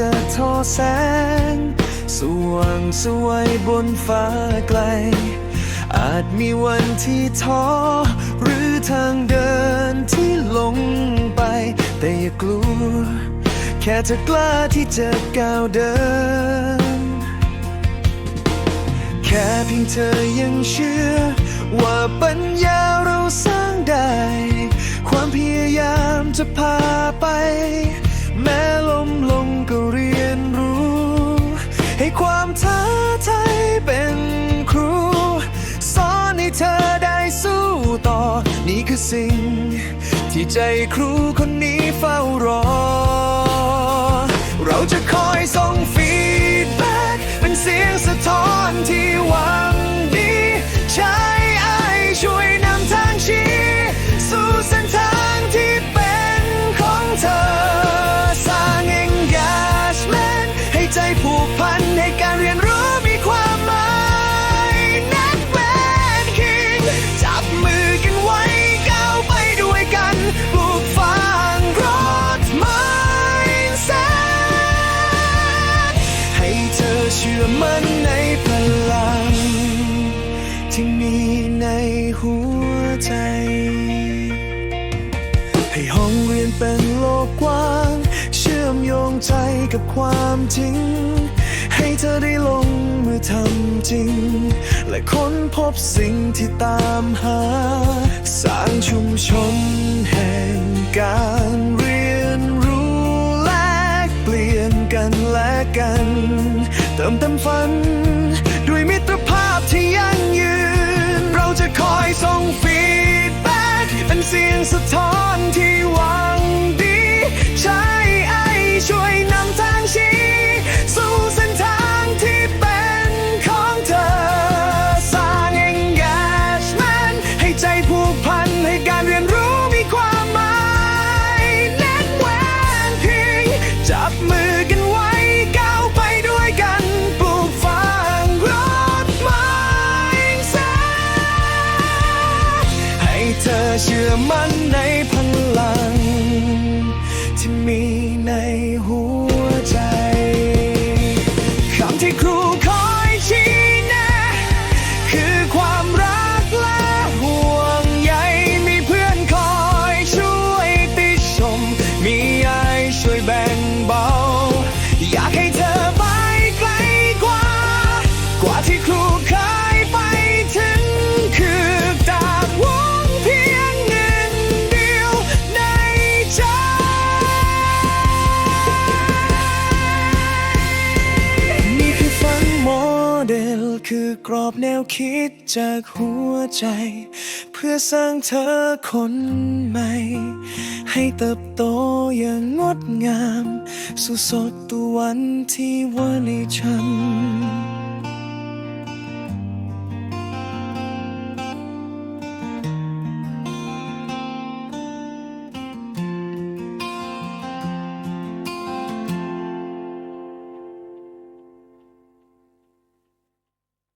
จะทอแสง สว่างสวยบนฟ้าไกล อาจมีวันที่ท้อ หรือทางเดินที่ลงไป แต่อย่ากลัว แค่เธอกล้าที่จะก้าวเดิน แค่เพียงเธอยังเชื่อ ว่าปัญญาเราสร้างได้ ความพยายามจะพาไป คือสิ่ง ที่ใจครูคนนี้เฝ้ารอ เราจะ หัวใจ ให้ห้องเรียนเป็นโลกกว้าง เชื่อมโยงใจกับความจริง ให้เธอได้ลงมือทำจริง และค้นพบสิ่งที่ตามหา สร้างชุมชนแห่งการเรียนรู้แลกเปลี่ยนกันและกัน เติมเต็มฝัน ด้วยมิตรภาพที่ยั่งยืน จะคอยส่งฟีดแบ็กเป็นเสียงสะท้อน ครูคอยชี้แนะคือความรักและห่วงใยมีเพื่อนคอยช่วยติชม มีไอช่วยแบ่งเบา อยากให้เธอไปไกลกว่า กว่าที่ครู คือกรอบแนวคิดจากหัวใจ เพื่อสร้างเธอคนใหม่ ให้เติบโตอย่างงดงามสู่สดตัววันที่วันในฉัน